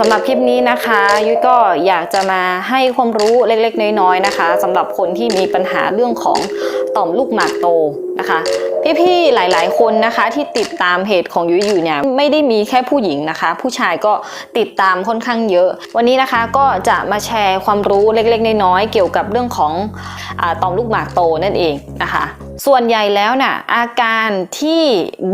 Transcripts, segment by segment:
สำหรับคลิปนี้นะคะยุ้ยก็อยากจะมาให้ความรู้เล็กๆ น้อยๆนะคะสำหรับคนที่มีปัญหาเรื่องของต่อมลูกหมากโตนะคะพี่ๆหลายๆ คนนะคะที่ติดตามเพจของยุ้ยอยู่เนี่ยไม่ได้มีแค่ผู้หญิงนะคะ ผู้ชายก็ติดตามค่อนข้างเยอะ วันนี้นะคะก็จะมาแชร์ความรู้เล็กๆ น้อยๆเกี่ยวกับเรื่องของอต่อมลูกหมากโตนั่นเองนะคะส่วนใหญ่แล้วน่ะอาการที่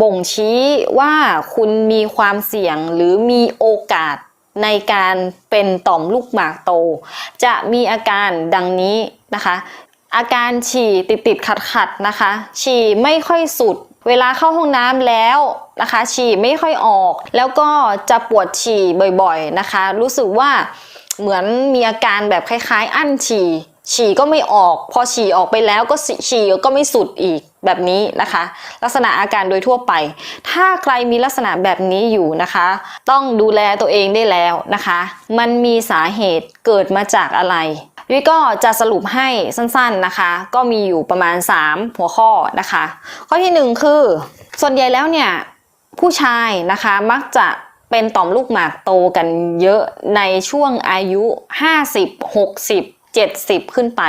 บ่งชี้ว่าคุณมีความเสี่ยงหรือมีโอกาส ในการเป็นต่อมลูกหมากโต จะมีอาการดังนี้นะคะ อาการฉี่ติดติดขัดขัดๆนะคะ ฉี่ไม่ค่อยสุด เวลาเข้าห้องน้ำแล้วนะคะ ฉี่ไม่ค่อยออก แล้วก็จะปวดฉี่บ่อยๆนะคะ รู้สึกว่าเหมือนมีอาการแบบคล้ายๆ อั้นฉี่ฉี่ก็ไม่ออก พอฉี่ออกไปแล้วก็ฉี่ก็ไม่สุดอีก แบบนี้นะคะ ลักษณะอาการโดยทั่วไป ถ้าใครมีลักษณะแบบนี้อยู่นะคะ ต้องดูแลตัวเองได้แล้วนะคะ มันมีสาเหตุเกิดมาจากอะไรวิก็จะสรุปให้สั้นๆนะคะ ก็มีอยู่ประมาณ 3 หัวข้อนะคะ ข้อที่ 1 คือ ส่วนใหญ่แล้วเนี่ยผู้ชายนะคะมักจะเป็นต่อมลูกหมากโตกันเยอะในช่วงอายุ 50 60 70 ขึ้นไป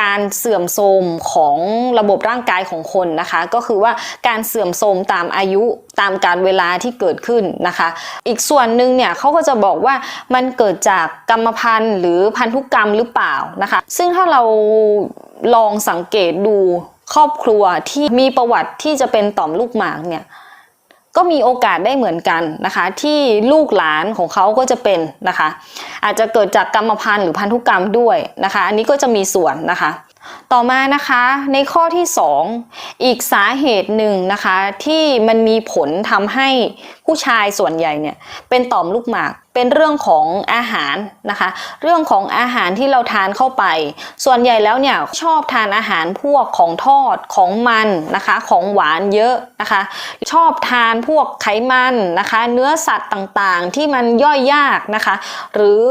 การเสื่อมโทรมของระบบร่างกายของคนนะคะ ก็คือว่าการเสื่อมโทรมตามอายุตามการเวลาที่เกิดขึ้นนะคะ อีกส่วนหนึ่งเนี่ยเขาก็จะบอกว่ามันเกิดจากกรรมพันธุ์หรือพันธุกรรมหรือเปล่านะคะ ซึ่งถ้าเราลองสังเกตดูครอบครัวที่มีประวัติที่จะเป็นต่อมลูกหมากเนี่ย ก็มีโอกาสได้เหมือนกันนะคะ ที่ลูกหลานของเขาก็จะเป็นนะคะ อาจจะเกิดจากกรรมพันธุ์หรือพันธุกรรมด้วยนะคะ อันนี้ก็จะมีส่วนนะคะ ต่อมานะคะในข้อที่ 2 อีกสาเหตุหนึ่งนะคะที่มันมีผลทำให้ผู้ชายส่วนใหญ่เนี่ยเป็นต่อมลูกหมาก เป็นเรื่องของอาหารนะคะ เรื่องของอาหารที่เราทานเข้าไป ส่วนใหญ่แล้วเนี่ยชอบทานอาหารพวกของทอดของมันนะคะ ของหวานเยอะนะคะ ชอบทานพวกไขมันนะคะ เนื้อสัตว์ต่างๆที่มันย่อยยากนะคะ หรือ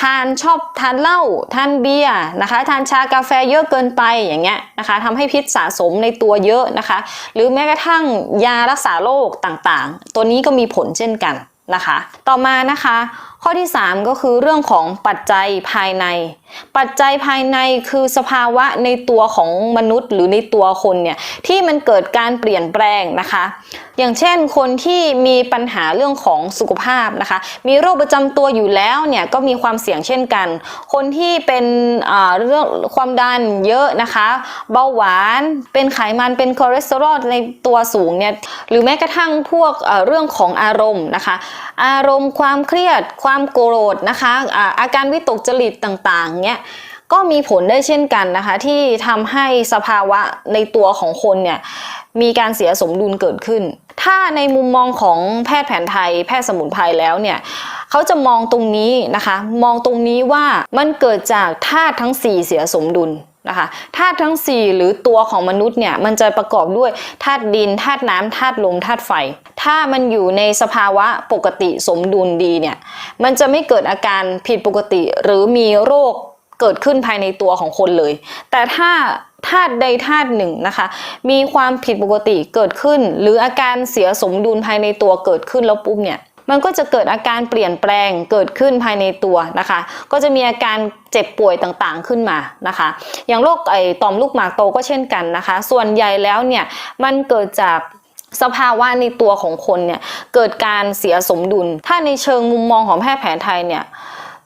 ทานชอบทานเหล้าทานเบียร์นะคะ ทานชากาแฟเยอะเกินไปอย่างเงี้ยนะคะทำให้พิษสะสมในตัวเยอะนะคะ หรือแม้กระทั่งยารักษาโรคต่างๆ ตัวนี้ก็มีผลเช่นกันนะคะ ต่อมานะคะ ข้อที่ 3 ก็คือเรื่องของปัจจัยภายใน ปัจจัยภายในคือสภาวะในตัวของมนุษย์ หรือในตัวคนเนี่ยที่มันเกิดการเปลี่ยนแปลงนะคะ อย่างเช่นคนที่มีปัญหาเรื่องของสุขภาพนะคะ มีโรคประจำตัวอยู่แล้วเนี่ยก็มีความเสี่ยงเช่นกัน คนที่เป็นเรื่องความดันเยอะนะคะ เบาหวาน เป็นไขมันเป็นคอเลสเตอรอลในตัวสูงเนี่ยหรือแม้กระทั่งพวกเอ่อเรื่องของอารมณ์นะคะ อารมณ์ความเครียดความความโกรธนะคะอาอาการวิตกจริตต่างๆเนี่ยก็มีผลได้เช่นกันนะคะ ที่ทำให้สภาวะในตัวของคนเนี่ยมีการเสียสมดุลเกิดขึ้น ถ้าในมุมมองของแพทย์แผนไทย แพทย์สมุนไพรแล้วเนี่ยเขาจะมองตรงนี้นะคะ มองตรงนี้ว่ามันเกิดจากธาตุทั้ง 4 เสียสมดุล นะคะธาตุทั้ง 4 หรือตัวของมนุษย์เนี่ยมันจะประกอบด้วยธาตุดินธาตุน้ำธาตุลมธาตุไฟ ถ้ามันอยู่ในสภาวะปกติสมดุลดีเนี่ยมันจะไม่เกิดอาการผิดปกติหรือมีโรคเกิดขึ้นภายในตัวของคนเลย แต่ถ้าธาตุใดธาตุหนึ่งนะคะ มีความผิดปกติเกิดขึ้น หรืออาการเสียสมดุลภายในตัวเกิดขึ้นแล้วปุ๊บเนี่ย มันก็จะเกิดอาการเปลี่ยนแปลงเกิดขึ้นภายในตัวนะคะ ก็จะมีอาการเจ็บป่วยต่างๆขึ้นมานะคะ อย่างโรคไอต่อมลูกหมากโตก็เช่นกันนะคะ ส่วนใหญ่แล้วเนี่ยมันเกิดจากสภาวะในตัวของคนเนี่ยเกิดการเสียสมดุล ถ้าในเชิงมุมมองของแพทย์แผนไทยเนี่ย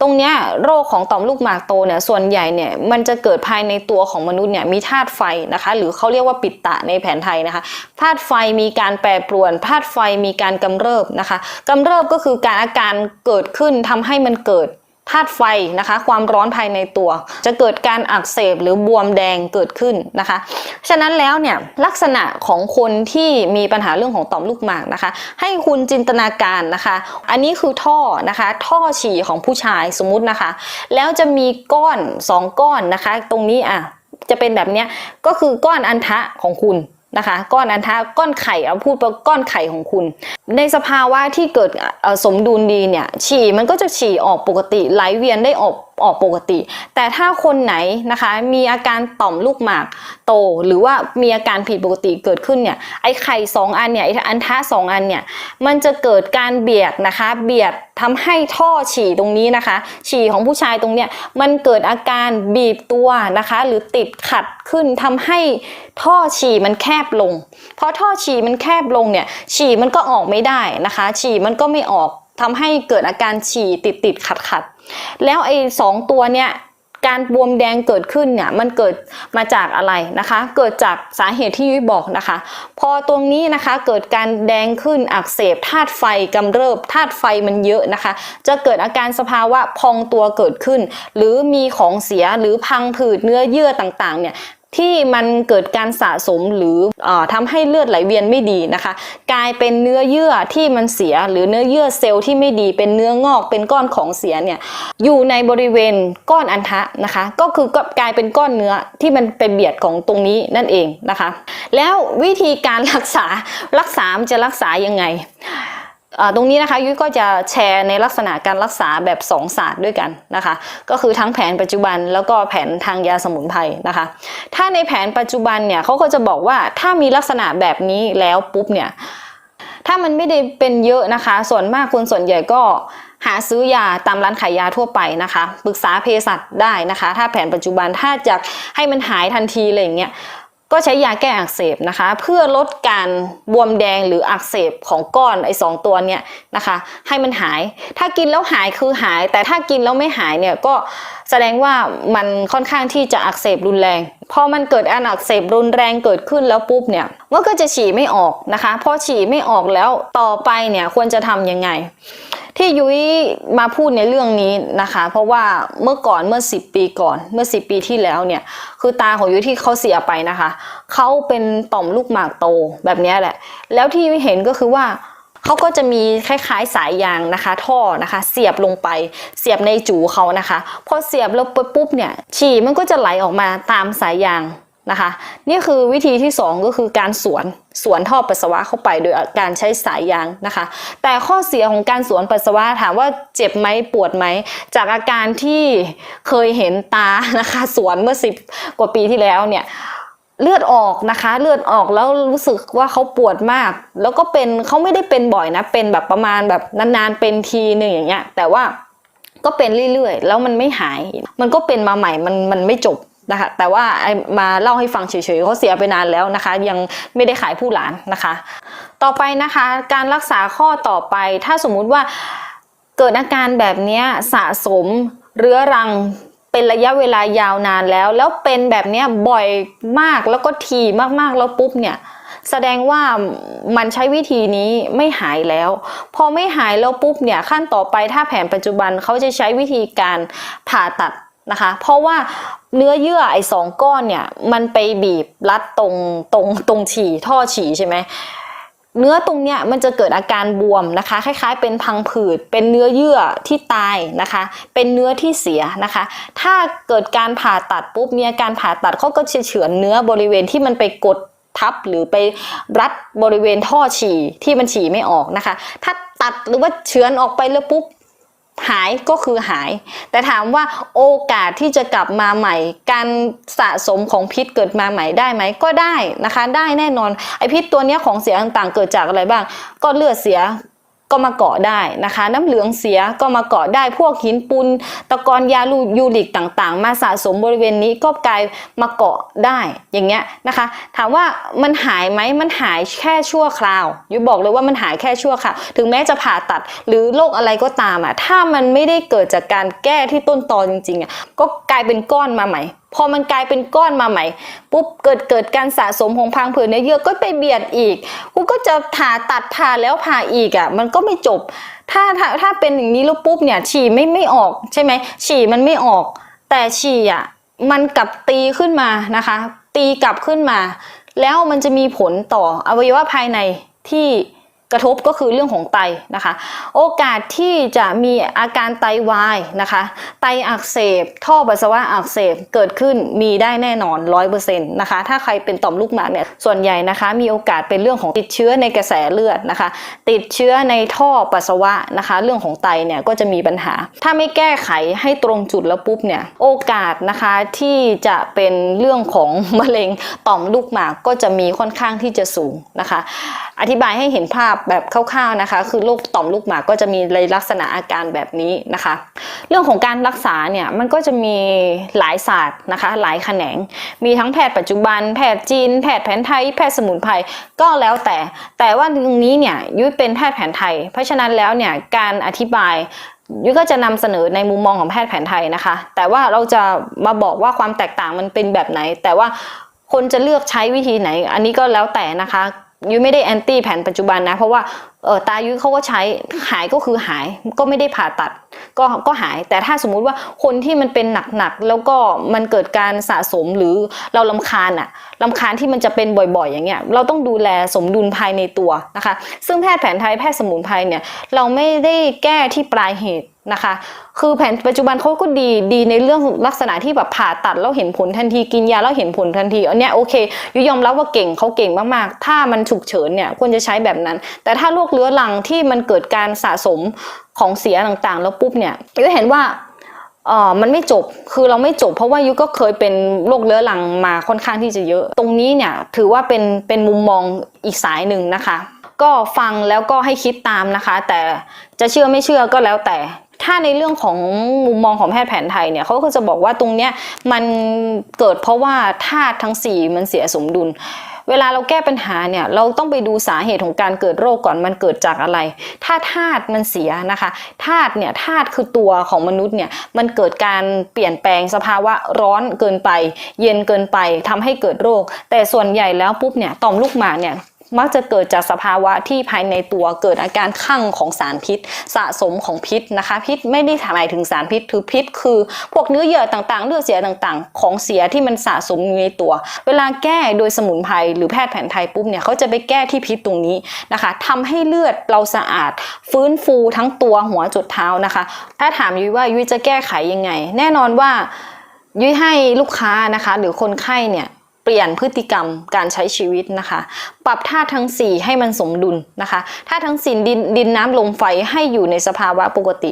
ตรงเนี้ยโรคของต่อมลูกหมากโตเนี่ยส่วนใหญ่เนี่ยมันจะเกิดภายในตัวของมนุษย์เนี่ยมีธาตุไฟนะคะ หรือเขาเรียกว่าปิดตะในแผนไทยนะคะธาตุไฟมีการแปรปรวนธาตุไฟมีการกำเริบนะคะกำเริบก็คือการอาการเกิดขึ้นทำให้มันเกิด ธาตุไฟนะคะ ความร้อนภายในตัว จะเกิดการอักเสบหรือบวมแดงเกิดขึ้นนะคะ ฉะนั้นแล้วเนี่ยลักษณะของคนที่มีปัญหาเรื่องของต่อมลูกหมากนะคะ ให้คุณจินตนาการนะคะ อันนี้คือท่อนะคะ ท่อฉี่ของผู้ชายสมมุตินะคะ แล้วจะมีก้อนสองก้อนนะคะ ตรงนี้อะจะเป็นแบบนี้ก็คือก้อนอันทะของคุณ นะคะ ก้อนอันทะก้อนไข่เอาพูดว่าก้อนไข่ของคุณ ในสภาวะที่เกิดสมดุลดีเนี่ยฉี่มันก็จะฉี่ออกปกติไหลเวียนได้ออก ออกปกติ แต่ถ้าคนไหนนะคะมีอาการต่อมลูกหมากโต หรือว่ามีอาการผิดปกติเกิดขึ้นเนี่ยไอไข่สองอันเนี่ยไออันทะสองอันเนี่ยมันจะเกิดการเบียดนะคะเบียดทำให้ท่อฉี่ตรงนี้นะคะ ฉี่ของผู้ชายตรงเนี้ยมันเกิดอาการบีบตัวนะคะ หรือติดขัดขึ้นทำให้ท่อฉี่มันแคบลงพอท่อฉี่มันแคบลงเนี่ยฉี่มันก็ออกไม่ได้นะคะ ฉี่มันก็ไม่ออก ทำให้เกิดอาการฉี่ติดติดขัดขัดแล้วไอ้สองตัวเนี่ยการบวมแดงเกิดขึ้นเนี่ยมันเกิดมาจากอะไรนะคะ เกิดจากสาเหตุที่ยุ้ยบอกนะคะ พอตรงนี้นะคะเกิดการแดงขึ้นอักเสบธาตุไฟกำเริบธาตุไฟมันเยอะนะคะ จะเกิดอาการสภาวะพองตัวเกิดขึ้น หรือมีของเสียหรือพังผืดเนื้อเยื่อต่างๆเนี่ย ที่มันเกิดการสะสมหรืออทำให้เลือดไหลเวียนไม่ดีนะคะ กลายเป็นเนื้อเยื่อที่มันเสียหรือเนื้อเยื่อเซลล์ที่ไม่ดีเป็นเนื้องอกเป็นก้อนของเสียเนี่ยอยู่ในบริเวณก้อนอันทะนะคะ ก็คือกกลายเป็นก้อนเนื้อที่มันไปเบียดของตรงนี้นั่นเองนะคะ แล้ววิธีการรักษารักษามจะรักษายังไง ตรงนี้นะคะยุ้ยก็จะแชร์ในลักษณะการรักษาแบบสองศาสตร์ด้วยกันนะคะ ก็คือทั้งแผนปัจจุบันแล้วก็แผนทางยาสมุนไพรนะคะ ถ้าในแผนปัจจุบันเนี่ยเขาก็จะบอกว่าถ้ามีลักษณะแบบนี้แล้วปุ๊บเนี่ยถ้ามันไม่ได้เป็นเยอะนะคะ ส่วนมากคนส่วนใหญ่ก็หาซื้อยาตามร้านขายยาทั่วไปนะคะปรึกษาเภสัชได้นะคะ ถ้าแผนปัจจุบันถ้าจะให้มันหายทันทีอะไรอย่างเงี้ย ก็ใช้ยาแก้อักเสบนะคะ เพื่อลดการบวมแดงหรืออักเสบของก้อนไอ้สองตัวเนี่ยนะคะ ให้มันหาย ถ้ากินแล้วหายคือหาย แต่ถ้ากินแล้วไม่หายเนี่ยก็แสดงว่ามันค่อนข้างที่จะอักเสบรุนแรง พอมันเกิดอาการอักเสบรุนแรงเกิดขึ้นแล้วปุ๊บเนี่ยมันก็จะฉี่ไม่ออกนะคะพอฉี่ไม่ออกแล้วต่อไปเนี่ยควรจะทำยังไง ที่ยุ้ยมาพูดในเรื่องนี้นะคะ เพราะว่าเมื่อก่อนเมื่อ 10 ปีก่อน เมื่อ 10 ปีที่แล้วเนี่ย คือตาของยุ้ยที่เขาเสียไปนะคะเขาเป็นต่อมลูกหมากโตแบบนี้แหละ แล้วที่ยุ้ยเห็นก็คือว่าเขาก็จะมีคล้ายๆสายยางนะคะ ท่อนะคะ เสียบลงไป เสียบในจูเขานะคะ พอเสียบแล้วปุ๊บเนี่ยฉี่มันก็จะไหลออกมาตามสายยาง นะคะ นี่คือวิธีที่ 2 ก็คือการสวนสวนท่อปัสสาวะเข้าไปโดยการใช้สายยางนะคะ แต่ข้อเสียของการสวนปัสสาวะถามว่าเจ็บไหมปวดไหม จากอาการที่เคยเห็นตานะคะสวนเมื่อ 10 กว่าปีที่แล้วเนี่ยเลือดออกนะคะ เลือดออกแล้วรู้สึกว่าเขาปวดมาก แล้วก็เป็นเขาไม่ได้เป็นบ่อยนะ เป็นแบบประมาณแบบนานๆเป็นทีหนึ่งอย่างเงี้ยแต่ว่าก็เป็นเรื่อยๆ แล้วมันไม่หาย มันก็เป็นมาใหม่มันมันไม่จบ นะคะแต่ว่ามาเล่าให้ฟังเฉยๆเขาเสียไปนานแล้วนะคะ ยังไม่ได้ขายผู้หลานนะคะ ต่อไปนะคะการรักษาข้อต่อไปถ้าสมมุติว่าเกิดอาการแบบนี้สะสมเรื้อรังเป็นระยะเวลายาวนานแล้ว แล้วเป็นแบบนี้บ่อยมากแล้วก็ทีมากๆแล้วปุ๊บเนี่ยแสดงว่ามันใช้วิธีนี้ไม่หายแล้ว พอไม่หายแล้วปุ๊บเนี่ยขั้นต่อไปถ้าแผนปัจจุบันเขาจะใช้วิธีการผ่าตัด นะคะ เพราะว่าเนื้อเยื่อไอ้สองก้อนเนี่ย มันไปบีบรัดตรงตรงตรงฉี่ท่อฉี่ใช่ไหมเนื้อตรงเนี้ยมันจะเกิดอาการบวมนะคะ คล้ายๆ เป็นพังผืด เป็นเนื้อเยื่อที่ตายนะคะ เป็นเนื้อที่เสียนะคะ ถ้าเกิดการผ่าตัดปุ๊บมีอาการผ่าตัดเขาก็เฉือนเนื้อบริเวณที่มันไปกดทับหรือไปรัดบริเวณท่อฉี่ที่มันฉี่ไม่ออกนะคะ ถ้าตัดหรือว่าเฉือนออกไปแล้วปุ๊บ หายก็คือหาย แต่ถามว่าโอกาสที่จะกลับมาใหม่ การสะสมของพิษเกิดมาใหม่ได้ไหมก็ได้นะคะ ได้แน่นอนไอพิษตัวนี้ของเสียต่างๆ เกิดจากอะไรบ้าง ก็เลือดเสีย ก็มาเกาะได้นะคะ น้ำเหลืองเสียก็มาเกาะได้พวกหินปูนตะกอนยาลูยูริกต่างๆ มาสะสมบริเวณนี้ก็กลายมาเกาะได้อย่างเงี้ยนะคะ ถามว่ามันหายไหมมันหายแค่ชั่วคราวยุบอกเลยว่ามันหายแค่ชั่วคราวถึงแม้จะผ่าตัดหรือโรคอะไรก็ตามอะถ้ามันไม่ได้เกิดจากการแก้ที่ต้นตอจริงๆอะก็กลายเป็นก้อนมาใหม่พอมันกลายเป็นก้อนมาใหม่ปุ๊บเกิดเกิดการสะสมของพังผืดเนื้อเยื่อก็ไปเบียดอีกกูก็จะผ่าตัดผ่าแล้วผ่าอีกอะ มันก็ไม่จบ ถ้าถ้าถ้าเป็นอย่างนี้แล้วปุ๊บเนี่ยฉี่ไม่ไม่ออกใช่ไหมฉี่มันไม่ออก แต่ฉี่อะมันกลับตีขึ้นมานะคะ ตีกลับขึ้นมา แล้วมันจะมีผลต่ออวัยวะภายในที่ กระทบก็คือเรื่องของไตนะคะ โอกาสที่จะมีอาการไตวายนะคะ ไตอักเสบ ท่อปัสสาวะอักเสบเกิดขึ้นมีได้แน่นอน 100%นะคะ ถ้าใครเป็นต่อมลูกหมากเนี่ยส่วนใหญ่นะคะมีโอกาสเป็นเรื่องของติดเชื้อในกระแสเลือดนะคะ ติดเชื้อในท่อปัสสาวะนะคะ เรื่องของไตเนี่ยก็จะมีปัญหา ถ้าไม่แก้ไขให้ตรงจุดแล้วปุ๊บเนี่ยโอกาสนะคะที่จะเป็นเรื่องของมะเร็งต่อมลูกหมากก็จะมีค่อนข้างที่จะสูงนะคะ อธิบายให้เห็นภาพแบบคร่าวๆนะคะ คือโรคต่อมลูกหมากก็จะมีลักษณะอาการแบบนี้นะคะ เรื่องของการรักษาเนี่ยมันก็จะมีหลายศาสตร์นะคะ หลายแขนง มีทั้งแพทย์ปัจจุบัน แพทย์จีน แพทย์แผนไทย แพทย์สมุนไพรก็แล้วแต่ แต่ว่าตรงนี้เนี่ยยุ้ยเป็นแพทย์แผนไทย เพราะฉะนั้นแล้วเนี่ยการอธิบายยุ้ยก็จะนำเสนอในมุมมองของแพทย์แผนไทยนะคะ แต่ว่าเราจะมาบอกว่าความแตกต่างมันเป็นแบบไหน แต่ว่าคนจะเลือกใช้วิธีไหน อันนี้ก็แล้วแต่นะคะ ยุ้ยไม่ได้แอนตี้แผนปัจจุบันนะ เพราะว่าเออตายุ้ยเขาก็ใช้หายก็คือหายก็ไม่ได้ผ่าตัดก็ก็หาย แต่ถ้าสมมุติว่าคนที่มันเป็นหนักๆแล้วก็มันเกิดการสะสมหรือเราลำคาญอะลำคาญที่มันจะเป็นบ่อยๆ อย่างเงี้ยเราต้องดูแลสมดุลภายในตัวนะคะ ซึ่งแพทย์แผนไทยแพทย์สมุนไพรเนี่ยเราไม่ได้แก้ที่ปลายเหตุ นะคะ คือแผนปัจจุบันเขาก็ดีดีในเรื่องลักษณะที่แบบผ่าตัดแล้วเห็นผลทันทีกินยาแล้วเห็นผลทันทีอันเนี้ยโอเคยุยอมรับว่าเก่งเขาเก่งมากๆ ถ้ามันฉุกเฉินเนี่ยควรจะใช้แบบนั้น แต่ถ้าโรคเรื้อรังที่มันเกิดการสะสมของเสียต่างๆ แล้วปุ๊บเนี่ยยุเห็นว่าเออมันไม่จบ คือเราไม่จบ เพราะว่ายุก็เคยเป็นโรคเรื้อรังมาค่อนข้างที่จะเยอะ ตรงนี้เนี่ยถือว่าเป็นเป็นมุมมองอีกสายหนึ่งนะคะ ก็ฟังแล้วก็ให้คิดตามนะคะ แต่จะเชื่อไม่เชื่อก็แล้วแต่ ถ้าในเรื่องของมุมมองของแพทย์แผนไทยเนี่ยเขาก็จะบอกว่าตรงเนี้ยมันเกิดเพราะว่าธาตุทั้งสี่มันเสียสมดุล เวลาเราแก้ปัญหาเนี่ยเราต้องไปดูสาเหตุของการเกิดโรคก่อนมันเกิดจากอะไร ถ้าธาตุมันเสียนะคะธาตุเนี่ยธาตุคือตัวของมนุษย์เนี่ยมันเกิดการเปลี่ยนแปลงสภาวะร้อนเกินไป เย็นเกินไปทำให้เกิดโรค แต่ส่วนใหญ่แล้วปุ๊บเนี่ยต่อมลูกหมากเนี่ย มักจะเกิดจากสภาวะที่ภายในตัวเกิดอาการข้างของสารพิษ สะสมของพิษนะคะ พิษไม่ได้หมายถึงสารพิษคือพิษ คือพวกเนื้อเยื่อต่างๆ เลือดเสียต่างๆ ของเสียที่มันสะสมอยู่ในตัว เวลาแก้โดยสมุนไพรหรือแพทย์แผนไทยปุ๊บเนี่ยเขาจะไปแก้ที่พิษตรงนี้นะคะทำให้เลือดเราสะอาด ฟื้นฟูทั้งตัวหัวจุดเท้านะคะ ถ้าถามยุ้ยว่ายุ้ยจะแก้ไขยังไง แน่นอนว่ายุ้ยให้ลูกค้านะคะ หรือคนไข้เนี่ย เปลี่ยนพฤติกรรมการใช้ชีวิตนะคะ ปรับธาตุทั้ง 4 ให้มันสมดุลนะคะธาตุทั้งสี่ดินดินน้ำลมไฟให้อยู่ในสภาวะปกติ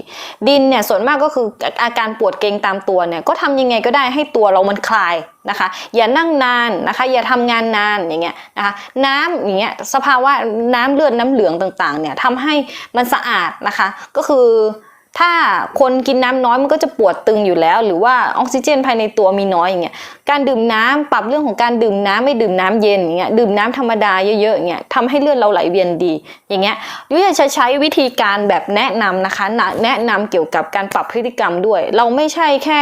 ดินเนี่ยส่วนมากก็คืออาการปวดเกร็งตามตัวเนี่ยก็ทำยังไงก็ได้ให้ตัวเรามันคลายนะคะ อย่านั่งนานนะคะ อย่าทำงานนานอย่างเงี้ยนะคะน้ำอย่างเงี้ยสภาวะน้ำเลือดน้ำเหลืองต่างๆเนี่ยทำให้มันสะอาดนะคะก็คือ ถ้าคนกินน้ำน้อยมันก็จะปวดตึงอยู่แล้ว หรือว่าออกซิเจนภายในตัวมีน้อยอย่างเงี้ยการดื่มน้ำปรับเรื่องของการดื่มน้ำไม่ดื่มน้ำเย็นอย่างเงี้ยดื่มน้ำธรรมดาเยอะๆอย่างเงี้ยทำให้เลือดเราไหลเวียนดี อย่างเงี้ยยุ้ยจะใช้วิธีการแบบแนะนำนะคะแนะนำเกี่ยวกับการปรับพฤติกรรมด้วย เราไม่ใช่แค่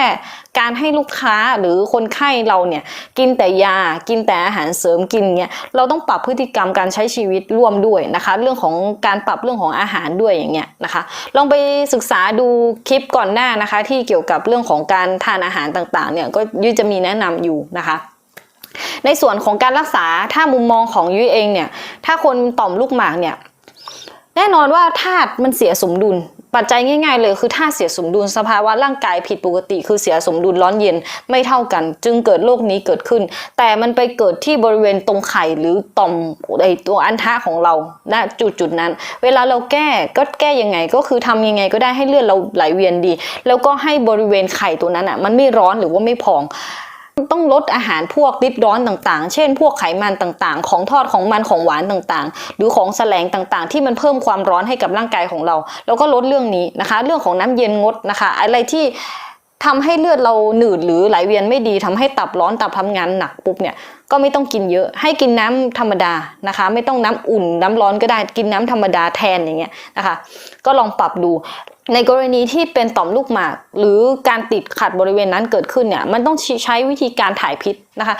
การให้ลูกค้าหรือคนไข้เราเนี่ยกินแต่ยากินแต่อาหารเสริมกินเงี้ยเราต้องปรับพฤติกรรมการใช้ชีวิตร่วมด้วยนะคะ เรื่องของการปรับเรื่องของอาหารด้วยอย่างเงี้ยนะคะ ลองไปศึกษาดูคลิปก่อนหน้านะคะ ที่เกี่ยวกับเรื่องของการทานอาหารต่างๆเนี่ยก็ยุ้ยจะมีแนะนำอยู่นะคะในส่วนของการรักษาถ้ามุมมองของยุ้ยเองเนี่ย ถ้าคนต่อมลูกหมากเนี่ย แน่นอนว่าธาตุมันเสียสมดุล ปัจจัยง่ายๆเลยคือธาเสียสมดุลสภาวะร่างกายผิดปกติ คือเสียสมดุลร้อนเย็นไม่เท่ากัน จึงเกิดโรคนี้เกิดขึ้น แต่มันไปเกิดที่บริเวณตรงไข่หรือต่อมไอตัวอันทะของเราณจุดจุดนั้น เวลาเราแก้ก็แก้ยังไงก็คือทำยังไงก็ได้ให้เลือดเราไหลเวียนดี แล้วก็ให้บริเวณไข่ตัวนั้นอะมันไม่ร้อนหรือว่าไม่พอง ต้องลดอาหารพวกริบร้อนต่างๆ เช่น พวกไขมันต่างๆ ของทอดของมันของหวานต่างๆ หรือของแสลงต่างๆ ที่มันเพิ่มความร้อนให้กับร่างกายของเรา แล้วก็ลดเรื่องนี้นะคะ เรื่องของน้ำเย็นงดนะคะ อะไรที่ ทำให้เลือดเราหนืดหรือไหลเวียนไม่ดีทำให้ตับร้อนตับทำงานหนักปุ๊บเนี่ยก็ไม่ต้องกินเยอะ ให้กินน้ำธรรมดานะคะ ไม่ต้องน้ำอุ่นน้ำร้อนก็ได้กินน้ำธรรมดาแทนอย่างเงี้ยนะคะ ก็ลองปรับดูในกรณีที่เป็นต่อมลูกหมาก หรือการติดขัดบริเวณนั้นเกิดขึ้นเนี่ยมันต้องใช้วิธีการถ่ายพิษนะคะ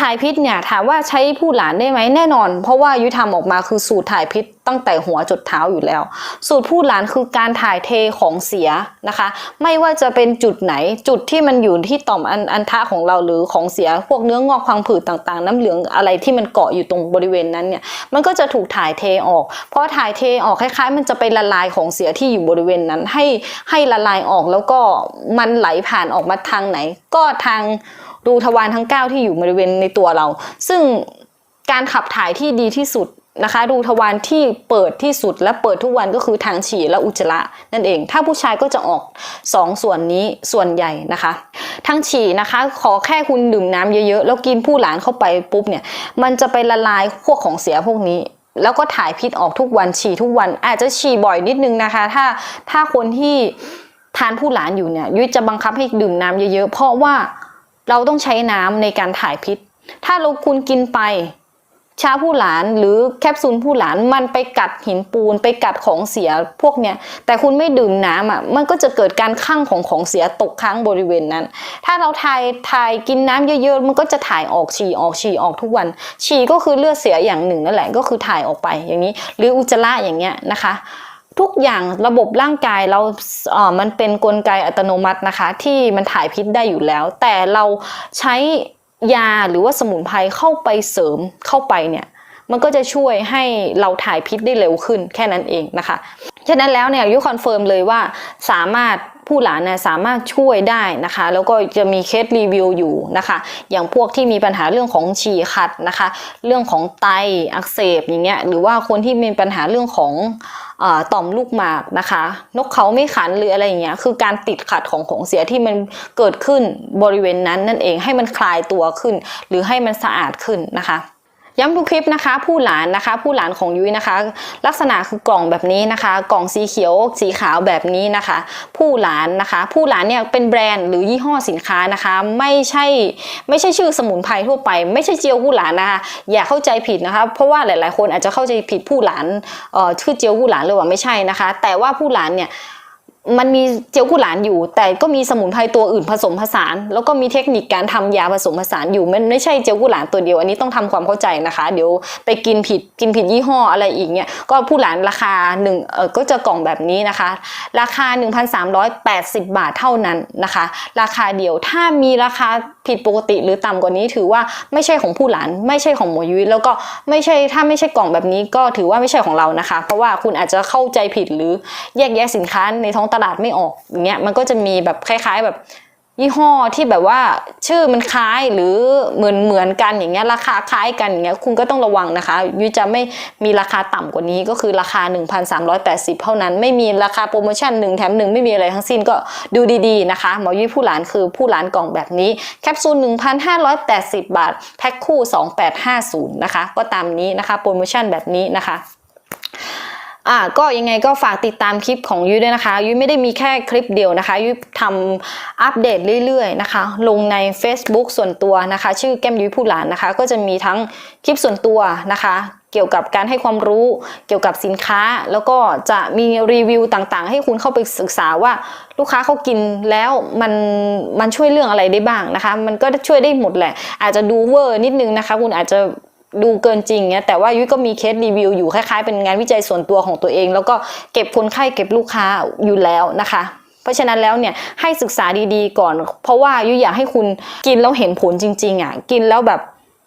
ถ่ายพิษเนี่ยถามว่าใช้ผู้หลานได้ไหมแน่นอน เพราะว่ายุ้ยทำออกมาคือสูตรถ่ายพิษตั้งแต่หัวจดเท้าอยู่แล้ว สูตรผู้หลานคือการถ่ายเทของเสียนะคะ ไม่ว่าจะเป็นจุดไหนจุดที่มันอยู่ที่ต่อมอันอันทะของเราหรือของเสียพวกเนื้องอกพังผืดต่างๆ น้ำเหลืองอะไรที่มันเกาะอยู่ตรงบริเวณนั้นเนี่ยมันก็จะถูกถ่ายเทออกเพราะถ่ายเทออกคล้ายๆ มันจะไปละลายของเสียที่อยู่บริเวณนั้นให้ให้ละลายออกแล้วก็มันไหลผ่านออกมาทางไหน ก็ทาง รูทวารทั้ง 9 ที่อยู่บริเวณในตัวเรา ซึ่งการขับถ่ายที่ดีที่สุดนะคะรูทวารที่เปิดที่สุดและเปิดทุกวันก็คือทางฉี่และอุจจาระนั่นเอง ถ้าผู้ชายก็จะออก 2ส่วนนี้ส่วนใหญ่นะคะทางฉี่นะคะขอแค่คุณดื่มน้ำเยอะๆ แล้วกินผู้หลานเข้าไปปุ๊บเนี่ยมันจะไปละลายพวกของเสียพวกนี้ แล้วก็ถ่ายพิษออกทุกวันฉี่ทุกวัน อาจจะฉี่บ่อยนิดนึงนะคะ ถ้าถ้าคนที่ทานผู้หลานอยู่เนี่ยยุ้ยจะบังคับให้ดื่มน้ำเยอะๆ เพราะว่า เราต้องใช้น้ำในการถ่ายพิษ ถ้าเราคุณกินไปชาผู้หลานหรือแคปซูลผู้หลานมันไปกัดหินปูน ไปกัดของเสียพวกเนี้ยแต่คุณไม่ดื่มน้ำอะมันก็จะเกิดการคั่งของของเสียตกค้างบริเวณนั้น ถ้าเราถ่ายถ่ายกินน้ำเยอะๆ มันก็จะถ่ายออกฉี่ออกฉี่ออกทุกวัน ฉี่ก็คือเลือดเสียอย่างหนึ่งนั่นแหละก็คือถ่ายออกไปอย่างนี้ หรืออุจจาระอย่างเงี้ยนะคะ ทุกอย่างระบบร่างกายเราเอ่อมันเป็นนกลไกอัตโนมัตินะคะ ที่มันถ่ายพิษได้อยู่แล้ว แต่เราใช้ยาหรือว่าสมุนไพรเข้าไปเสริมเข้าไปเนี่ยมันก็จะช่วยให้เราถ่ายพิษได้เร็วขึ้นแค่นั้นเองนะคะ ฉะนั้นแล้วเนี่ยยุคอนเฟิร์มเลยว่าสามารถผู้หลานเนี่ยสามารถช่วยได้นะคะ แล้วก็จะมีเคสรีวิวอยู่นะคะ อย่างพวกที่มีปัญหาเรื่องของฉี่ขัดนะคะ เรื่องของไตอักเสบอย่างเงี้ยหรือว่าคนที่มีปัญหาเรื่องของ ต่อมลูกหมากนะคะ นกเขาไม่ขันหรืออะไรอย่างเงี้ยคือการติดขัดของของเสียที่มันเกิดขึ้นบริเวณนั้นนั่นเองให้มันคลายตัวขึ้น หรือให้มันสะอาดขึ้นนะคะ ย้ำทุกคลิปนะคะ ผู้หลานนะคะ ผู้หลานของยุ้ยนะคะ ลักษณะคือกล่องแบบนี้นะคะ กล่องสีเขียวสีขาวแบบนี้นะคะ ผู้หลานนะคะ ผู้หลานเนี่ยเป็นแบรนด์หรือยี่ห้อสินค้านะคะ ไม่ใช่ไม่ใช่ชื่อสมุนไพรทั่วไป ไม่ใช่เจียวผู้หลานนะคะ อย่าเข้าใจผิดนะคะ เพราะว่าหลาย ๆ คนอาจจะเข้าใจผิดผู้หลานเอ่อชื่อเจียวผู้หลานเลยว่าไม่ใช่นะคะ แต่ว่าผู้หลานเนี่ย มันมีเจียวกุหลานอยู่ แต่ก็มีสมุนไพรตัวอื่นผสมผสาน แล้วก็มีเทคนิคการทำยาผสมผสานอยู่มันไม่ใช่เจียวกุหลานตัวเดียว อันนี้ต้องทำความเข้าใจนะคะ เดี๋ยวไปกินผิดกินผิดยี่ห้ออะไรอีกเนี่ยก็ผู้หลานราคาหนึ่งเออก็จะกล่องแบบนี้นะคะ ราคา 1,380 บาทเท่านั้นนะคะ ราคาเดียวถ้ามีราคา ผิดปกติหรือต่ำกว่านี้ถือว่าไม่ใช่ของผู้หลานไม่ใช่ของหมวยุ้ยแล้วก็ไม่ใช่ถ้าไม่ใช่กล่องแบบนี้ก็ถือว่าไม่ใช่ของเรานะคะ เพราะว่าคุณอาจจะเข้าใจผิดหรือแยกแยะสินค้าในท้องตลาดไม่ออกอย่างเงี้ยมันก็จะมีแบบคล้าย ๆแบบ ยี่ห้อที่แบบว่าชื่อมันคล้ายหรือเหมือนเหมือนกันอย่างเงี้ยราคาคล้ายกันอย่างเงี้ยคุณก็ต้องระวังนะคะยุ้ยจะไม่มีราคาต่ำกว่านี้ก็คือราคา 1,380 เท่านั้น ไม่มีราคาโปรโมชั่น 1 แถม 1 ไม่มีอะไรทั้งสิ้นก็ดูดีๆนะคะหมอยุ้ยผู้หลานคือผู้หลานกล่องแบบนี้แคปซูล 1,580 บาท แพ็คคู่ 2850 นะคะ ก็ตามนี้นะคะโปรโมชั่นแบบนี้นะคะ อ่าก็ยังไงก็ฝากติดตามคลิปของยุ้ยด้วยนะคะ ยุ้ยไม่ได้มีแค่คลิปเดียวนะคะ ยุ้ยทำอัปเดตเรื่อยๆนะคะ ลงใน Facebook ส่วนตัวนะคะ ชื่อแก้มยุ้ยผู้หลานนะคะ ก็จะมีทั้งคลิปส่วนตัวนะคะ เกี่ยวกับการให้ความรู้เกี่ยวกับสินค้า แล้วก็จะมีรีวิวต่างๆ ให้คุณเข้าไปศึกษาว่าลูกค้าเขากินแล้วมันมันช่วยเรื่องอะไรได้บ้างนะคะ มันก็ช่วยได้หมดแหละ อาจจะดูเวอร์นิดนึงนะคะ คุณอาจจะ ดูเกินจริงเนี้ยแต่ว่ายุ้ยก็มีเคสรีวิวอยู่คล้ายๆ เป็นงานวิจัยส่วนตัวของตัวเอง แล้วก็เก็บคนไข้เก็บลูกค้าอยู่แล้วนะคะ เพราะฉะนั้นแล้วเนี่ยให้ศึกษาดีๆก่อน เพราะว่ายุ้ยอยากให้คุณกินแล้วเห็นผลจริงๆอะกินแล้วแบบ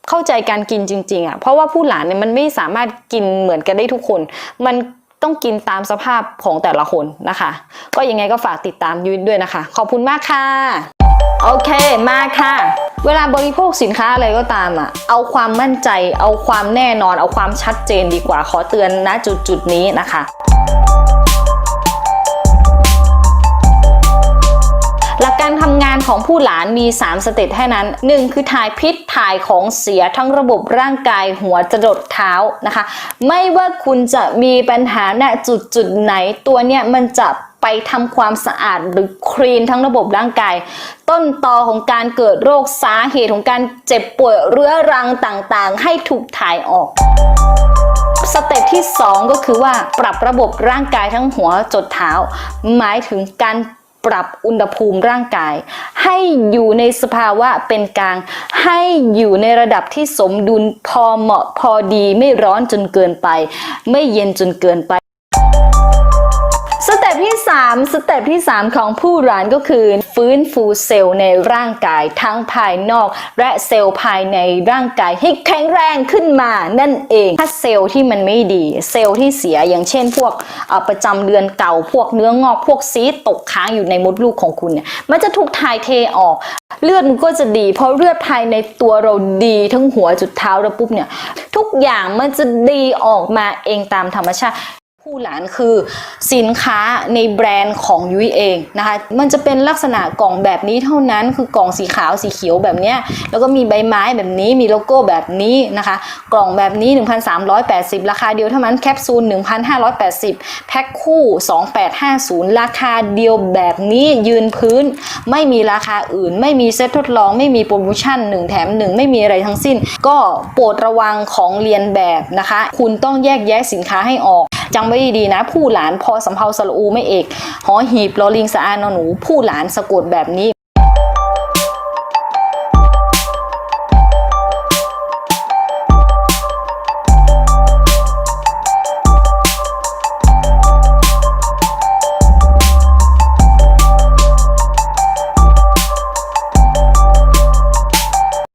เข้าใจการกินจริงๆอะเพราะว่าผู้หลานเนี่ยมันไม่สามารถกินเหมือนกันได้ทุกคน มันต้องกินตามสภาพของแต่ละคนนะคะ ก็ยังไงก็ฝากติดตามยุ้ยด้วยนะคะ ขอบคุณมากค่ะ โอเคมาค่ะ เวลาบริโภคสินค้าอะไรก็ตามอะ เอาความมั่นใจ เอาความแน่นอน เอาความชัดเจนดีกว่า ขอเตือนนะจุดจุดนี้นะคะหลักการทำงานของผู้หลานมี 3 สเต็ปแค่นั้น 1 คือถ่ายพิษถ่ายของเสียทั้งระบบร่างกายหัวจรดเท้านะคะ ไม่ว่าคุณจะมีปัญหาณจุดจุดไหนตัวเนี้ยมันจะ ไปทำความสะอาดหรือคลีนทั้งระบบร่างกาย ต้นตอของการเกิดโรคสาเหตุของการเจ็บป่วยเรื้อรังต่างๆ ให้ถูกถ่ายออกสเต็ปที่ 2 ก็คือว่าปรับระบบร่างกายทั้งหัวจดเท้า หมายถึงการปรับอุณหภูมิร่างกาย ให้อยู่ในสภาวะเป็นกลาง ให้อยู่ในระดับที่สมดุลพอเหมาะพอดีไม่ร้อนจนเกินไป ไม่เย็นจนเกินไป ปที่ 3 สเต็ปที่ 3 ของผู้ร้านก็คือฟื้นฟูเซลล์ในร่างกายทั้งภายนอก และเซลล์ภายในร่างกายให้แข็งแรงขึ้นมานั่นเอง ถ้าเซลล์ที่มันไม่ดี เซลล์ที่เสียอย่างเช่น พวกประจำเดือนเก่า พวกเนื้องอกพวกซีตกค้างอยู่ในมดลูกของคุณเนี่ยมันจะถูกถ่ายเทออก เลือดมันก็จะดี เพราะเลือดภายในตัวเราดีทั้งหัวจุดเท้าแล้วปุ๊บเนี่ยทุกอย่างมันจะดีออกมาเองตามธรรมชาติ ผู้หลานคือสินค้าในแบรนด์ของยุ้ยเองนะคะ มันจะเป็นลักษณะกล่องแบบนี้เท่านั้นคือกล่องสีขาวสีเขียวแบบนี้แล้วก็มีใบไม้แบบนี้มีโลโก้แบบนี้นะคะ กล่องแบบนี้ 1,380 ราคาเดียวเท่านั้นแคปซูล 1,580 แพ็คคู่ 2850 ราคาเดียวแบบนี้ยืนพื้น ไม่มีราคาอื่น ไม่มีเซ็ตทดลอง ไม่มีโปรโมชั่น 1 แถม 1 ไม่มีอะไรทั้งสิ้น ก็โปรดระวังของเรียนแบบนะคะ คุณต้องแยกแยะสินค้าให้ออก จำไว้ดีๆนะ ผู้หลานพอสำเพาสระอูไม่เอกหอหีบลอลิงสะอานนหนู ผู้หลานสะกดแบบนี้